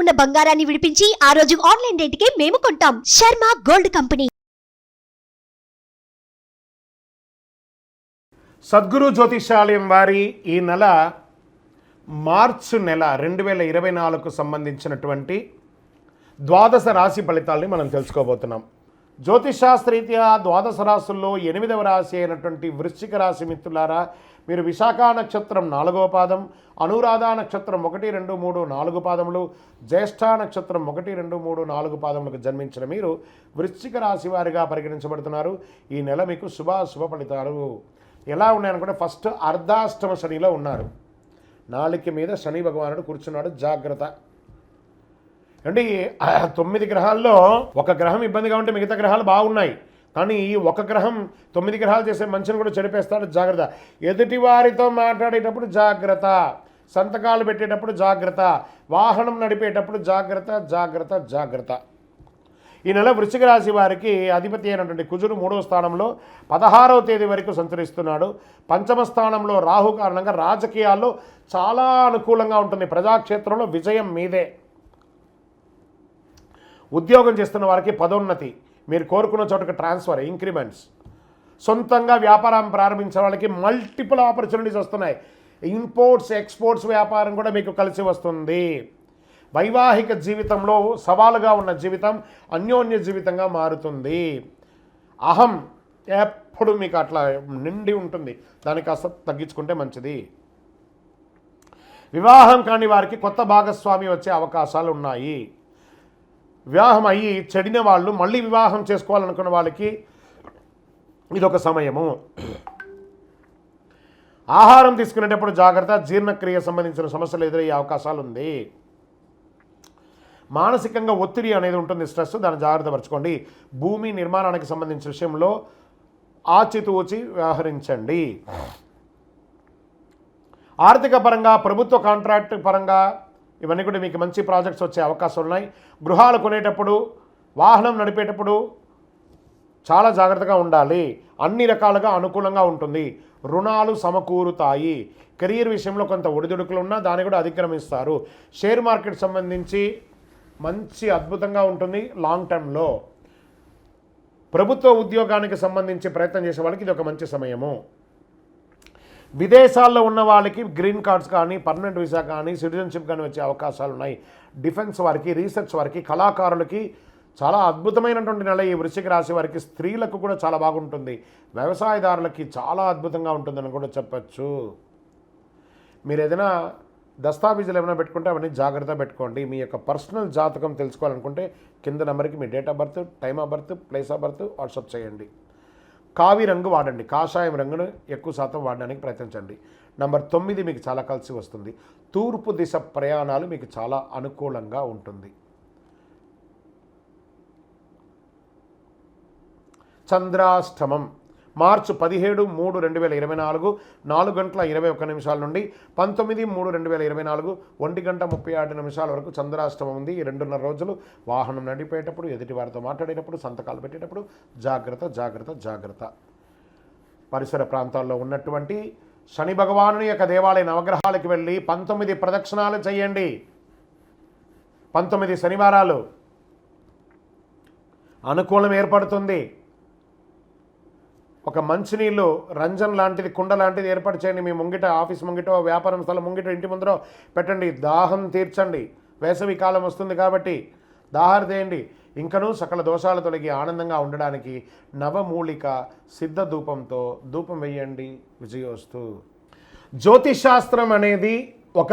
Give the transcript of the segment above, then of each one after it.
ఉన్న బంగారాన్ని విడిపించి ఆ రోజు ఆన్లైన్ రేటుకే మేము కొంటాం. Sharma gold company. సద్గురు జ్యోతిషాలయం వారి ఈ నెల మార్చు నెల రెండు వేల ఇరవై నాలుగుకు సంబంధించినటువంటి ద్వాదశ రాశి ఫలితాలని మనం తెలుసుకోబోతున్నాం. జ్యోతిషాస్త్రరీత్యా ద్వాదశ రాశుల్లో ఎనిమిదవ రాశి అయినటువంటి వృశ్చిక రాశి మిత్రులారా మీరు విశాఖ నక్షత్రం నాలుగవ పాదం అనురాధ నక్షత్రం ఒకటి రెండు మూడు నాలుగు పాదములు జ్యేష్ఠ నక్షత్రం ఒకటి రెండు మూడు నాలుగు పాదములకు జన్మించిన మీరు వృశ్చిక రాశి వారిగా పరిగణించబడుతున్నారు. ఈ నెల మీకు శుభాశుభ ఫలితాలు. ఎలా ఉన్నాయనుకుంటే ఫస్ట్ అర్ధాష్టమ శనిలో ఉన్నారు. నాలుక మీద శని భగవానుడు కూర్చున్నాడు. జాగ్రత్త. అంటే తొమ్మిది గ్రహాల్లో ఒక గ్రహం ఇబ్బందిగా ఉంటే మిగతా గ్రహాలు బాగున్నాయి. కానీ ఈ ఒక గ్రహం తొమ్మిది గ్రహాలు చేసే మనిషిని కూడా చెడిపేస్తాడు. జాగ్రత్త. ఎదుటి వారితో మాట్లాడేటప్పుడు జాగ్రత్త. సంతకాలు పెట్టేటప్పుడు జాగ్రత్త. వాహనం నడిపేటప్పుడు జాగ్రత్త జాగ్రత్త జాగ్రత్త. ఈ నెల వృశ్చిక రాశి వారికి అధిపతి అయినటువంటి కుజుడు మూడవ స్థానంలో పదహారవ తేదీ వరకు సంచరిస్తున్నాడు. పంచమ స్థానంలో రాహు కారణంగా రాజకీయాల్లో చాలా అనుకూలంగా ఉంటుంది. ప్రజాక్షేత్రంలో విజయం మీదే. ఉద్యోగం చేస్తున్న వారికి పదోన్నతి. మీరు కోరుకున్న చోటకు ట్రాన్స్ఫర్ ఇంక్రిమెంట్స్. సొంతంగా వ్యాపారం ప్రారంభించే వాళ్ళకి మల్టిపుల్ ఆపర్చునిటీస్ వస్తున్నాయి. ఇంపోర్ట్స్ ఎక్స్పోర్ట్స్ వ్యాపారం కూడా మీకు కలిసి వస్తుంది. వైవాహిక జీవితంలో సవాలుగా ఉన్న జీవితం అన్యోన్య జీవితంగా మారుతుంది. అహం ఎప్పుడు మీకు అట్లా నిండి ఉంటుంది. దాన్ని కాస్త తగ్గించుకుంటే మంచిది. వివాహం కాని వారికి కొత్త భాగస్వామి వచ్చే అవకాశాలు ఉన్నాయి. వివాహం అయ్యి చెడిన వాళ్ళు మళ్ళీ వివాహం చేసుకోవాలనుకున్న వాళ్ళకి ఇదొక సమయము. ఆహారం తీసుకునేటప్పుడు జాగ్రత్త జీర్ణక్రియ సంబంధించిన సమస్యలు ఎదురయ్యే అవకాశాలు ఉంది మానసికంగా ఒత్తిడి అనేది ఉంటుంది స్ట్రెస్ దాన్ని జాగ్రత్త పరచుకోండి. భూమి నిర్మాణానికి సంబంధించిన విషయంలో ఆచితూచి వ్యవహరించండి. ఆర్థిక పరంగా ప్రభుత్వ కాంట్రాక్ట్ పరంగా ఇవన్నీ కూడా మీకు మంచి ప్రాజెక్ట్స్ వచ్చే అవకాశాలు ఉన్నాయి. గృహాలు కొనేటప్పుడు వాహనం నడిపేటప్పుడు చాలా జాగ్రత్తగా ఉండాలి. అన్ని రకాలుగా అనుకూలంగా ఉంటుంది. రుణాలు సమకూరుతాయి. కెరీర్ విషయంలో కొంత ఒడిదుడుకులు ఉన్నా దాన్ని కూడా అధిక్రమిస్తారు. షేర్ మార్కెట్ సంబంధించి మంచి అద్భుతంగా ఉంటుంది లాంగ్ టర్మ్లో. ప్రభుత్వ ఉద్యోగానికి సంబంధించి ప్రయత్నం చేసే వాళ్ళకి ఇది ఒక మంచి సమయము. విదేశాల్లో ఉన్న వాళ్ళకి గ్రీన్ కార్డ్స్ కానీ పర్మనెంట్ వీసా కానీ సిటిజన్షిప్ కానీ వచ్చే అవకాశాలు ఉన్నాయి డిఫెన్స్ వారికి రీసెర్చ్ వారికి కళాకారులకి చాలా అద్భుతమైనటువంటి నెల ఈ వృశ్చిక రాశి వారికి. స్త్రీలకు కూడా చాలా బాగుంటుంది. వ్యవసాయదారులకి చాలా అద్భుతంగా ఉంటుందని కూడా చెప్పచ్చు. మీరు ఏదైనా దస్తావేజులు ఏమైనా పెట్టుకుంటే అవన్నీ జాగ్రత్త పెట్టుకోండి. మీ యొక్క పర్సనల్ జాతకం తెలుసుకోవాలనుకుంటే కింద నెంబర్కి మీ date of birth time of birth place of birth WhatsApp చేయండి. కావి రంగు వాడండి. కాషాయం రంగును ఎక్కువ శాతం వాడడానికి ప్రయత్నించండి. నంబర్ తొమ్మిది మీకు చాలా కలిసి వస్తుంది. తూర్పు దిశ ప్రయాణాలు మీకు చాలా అనుకూలంగా ఉంటుంది. చంద్రాష్టమం. మార్చి పదిహేడు మూడు రెండు వేల ఇరవై నాలుగు నాలుగు గంటల ఇరవై ఒక్క నిమిషాల నుండి పంతొమ్మిది మూడు రెండు వేల ఇరవై నాలుగు ఒంటి గంట ముప్పై ఆరు నిమిషాల వరకు చంద్రాష్టమం ఉంది. ఈ రెండున్నర రోజులు వాహనం నడిపేటప్పుడు ఎదుటి వారితో మాట్లాడేటప్పుడు సంతకాలు పెట్టేటప్పుడు జాగ్రత్త జాగ్రత్త జాగ్రత్త. పరిసర ప్రాంతాల్లో ఉన్నటువంటి శని భగవానుని యొక్క దేవాలయ నవగ్రహాలకు వెళ్ళి పంతొమ్మిది ప్రదక్షిణాలు చేయండి. పంతొమ్మిది శనివారాలు. అనుకూలం ఏర్పడుతుంది. ఒక మంచినీళ్ళు రంజన్ లాంటిది కుండ లాంటిది ఏర్పాటు చేయండి. మీ ముంగిట ఆఫీస్ ముంగిటో వ్యాపారం స్థలం ముంగిట ఇంటి ముందరో పెట్టండి. దాహం తీర్చండి. వేసవి కాలం వస్తుంది కాబట్టి దాహారు తీయండి. ఇంకనూ సకల దోషాలు తొలగి ఆనందంగా ఉండడానికి నవమూలిక సిద్ధ ధూపంతో ధూపం వేయండి. విజయోస్తు. జ్యోతిషాస్త్రం అనేది ఒక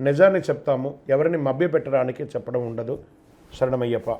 నిజాన్ని చెప్తాము ఎవరిని మభ్యపెట్టడానికి చెప్పడం ఉండదు. శరణమయ్యప్ప.